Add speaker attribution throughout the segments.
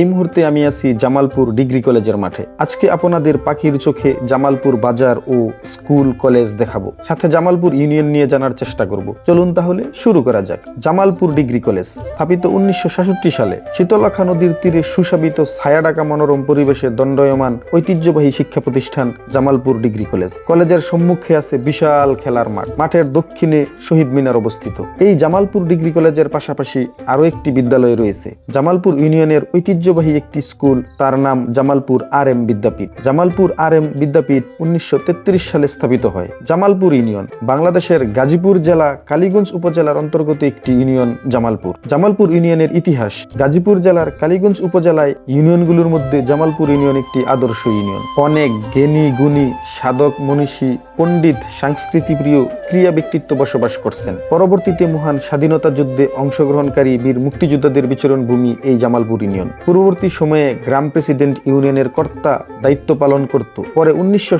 Speaker 1: এই মুহূর্তে আমি আছি জামালপুর ডিগ্রি কলেজের মাঠে। আজকে আপনাদের পাখির চোখে জামালপুর বাজার ও স্কুল কলেজ দেখাবো। সাথে জামালপুর ইউনিয়ন নিয়ে জানার চেষ্টা করব। চলুন তাহলে শুরু করা যাক। জামালপুর ডিগ্রি কলেজ, স্থাপিত উনিশশো সালে শীতলক্ষা নদীর তীরে সুশাবিত ছায়াডাকা মনোরম পরিবেশে দণ্ডয়মান ঐতিহ্যবাহী শিক্ষা প্রতিষ্ঠান জামালপুর ডিগ্রি কলেজ। কলেজের সম্মুখে আছে বিশাল খেলার মাঠ। মাঠের দক্ষিণে শহীদ মিনার অবস্থিত। এই জামালপুর ডিগ্রি কলেজের পাশাপাশি আরও একটি বিদ্যালয় রয়েছে। জামালপুর ইউনিয়নের ঐতিহ্যবাহী একটি স্কুল, তার নাম Jamalpur R M Vidyapith. Jamalpur R M Vidyapith উনিশশো সালে স্থাপিত হয়। জামালপুর ইউনিয়ন, বাংলাদেশের গাজীপুর জেলা, কালীগঞ্জ উপজেলার অন্তর্গত একটি ইউনিয়ন জামালপুর। জামালপুর ইউনিয়নের ইতিহাস, গাজীপুর জেলার কালীগঞ্জ উপজেলায় ইউনিয়নগুলোর মধ্যে জামালপুর ইউনিয়ন একটি আদর্শ ইউনিয়ন। অনেক জ্ঞানী, গুণী, সাধক, মনীষী, পণ্ডিত, সংস্কৃতিপ্রিয় ক্রিয়া ব্যক্তিত্ব বসবাস করছেন। পরবর্তীতে মহান স্বাধীনতা যুদ্ধে অংশগ্রহণকারী বীর মুক্তিযোদ্ধাদের বিচরণ ভূমি এই জামালপুর ইউনিয়ন। পূর্ববর্তী সময়ে গ্রাম প্রেসিডেন্ট ইউনিয়নের কর্তা দায়িত্ব পালন করত। পরে উনিশশো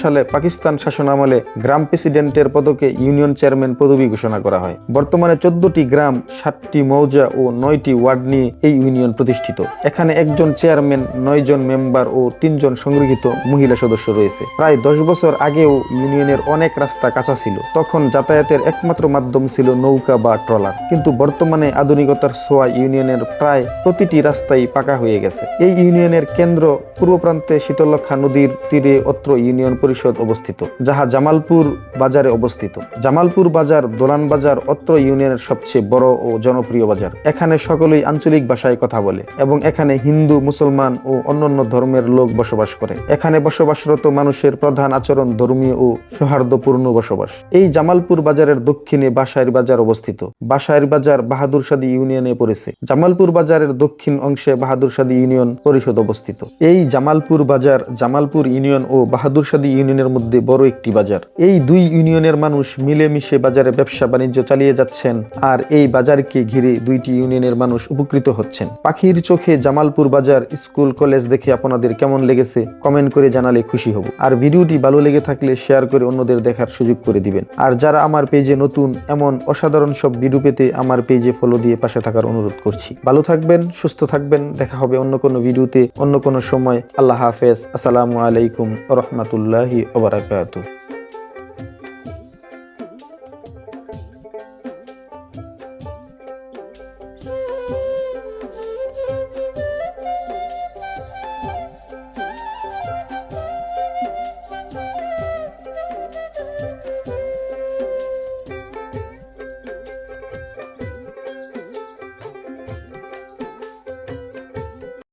Speaker 1: সালে পাকিস্তান শাসনামলে গ্রাম প্রেসিডেন্টের পদকে ইউনিয়ন চেয়ারম্যান পদবি ঘোষণা করা হয়। বর্তমানে চোদ্দটি গ্রাম সাতটি মৌজা ও নয়টি ওয়ার্ড নিয়ে এই ইউনিয়ন প্রতিষ্ঠিত। এখানে একজন চেয়ারম্যান নয় জন মেম্বার ও তিনজন সংরক্ষিত মহিলা সদস্য রয়েছে। প্রায় দশ বছর আগেও ইউনিয়নের অনেক রাস্তা কাঁচা ছিল। তখন যাতায়াতের একমাত্র মাধ্যম ছিল নৌকা বা ট্রলার। কিন্তু বর্তমানে আধুনিকতার সোয়া ইউনিয়নের প্রায় প্রতিটি রাস্তাই পাকা হয়ে গেছে। এই ইউনিয়নের কেন্দ্র পূর্ব প্রান্তে শীতলক্ষা নদীর তীরে অত্র ইউনিয়ন পরিষদ অবস্থিত, যাহা জামালপুর বাজারে অবস্থিত। জামালপুর বাজার, দোলান বাজার অত্র ইউনিয়নের সবচেয়ে বড় ও জনপ্রিয় বাজার। এখানে সকলেই আঞ্চলিক ভাষায় কথা বলে এবং এখানে হিন্দু, মুসলমান ও অন্যান্য ধর্মের লোক বসবাস করে। এখানে বসবাসরত মানুষের প্রধান আচরণ ধর্মীয় ও সৌহার্দ্যপূর্ণ বসবাস। এই জামালপুর বাজারের দক্ষিণে বাসাইর বাজার অবস্থিত। বাসাইর বাজার বাহাদুর সাদি ইউনিয়নে পড়েছে। জামালপুর বাজারের দক্ষিণ অংশে বাহাদুর সাদি ইউনিয়ন পরিষদ অবস্থিত। এই জামালপুর বাজার, জামালপুর ইউনিয়ন ও বাহাদুর সাদি ইউনিয়নের মধ্যে বড় একটি বাজার। এই দুই ইউনিয়নের মানুষ মিলেমিশে বাজারে ব্যবসা বাণিজ্য চালিয়ে যাচ্ছেন আর এই বাজারকে ঘিরে দুইটি ইউনিয়নের মানুষ উপকৃত হচ্ছেন। পাখির চোখে জামালপুর বাজার স্কুল, কলেজ দেখে আপনাদের কেমন লেগেছে কমেন্ট করে জানালে খুশি হব। আর ভিডিওটি ভালো লেগে থাকলে শেয়ার করে অন্যদের দেখার সুযোগ করে দিবেন। আর যারা আমার পেজে নতুন, এমন অসাধারণ সব ভিডিও পেতে আমার পেজে ফলো দিয়ে পাশে থাকার অনুরোধ করছি। ভালো থাকবেন, সুস্থ থাকবেন। দেখা হবে অন্য কোনো ভিডিওতে অন্য কোনো সময়। আল্লাহ হাফেজ। আসসালামু আলাইকুম রহমতুল্লাহি ওবরাকাতুহ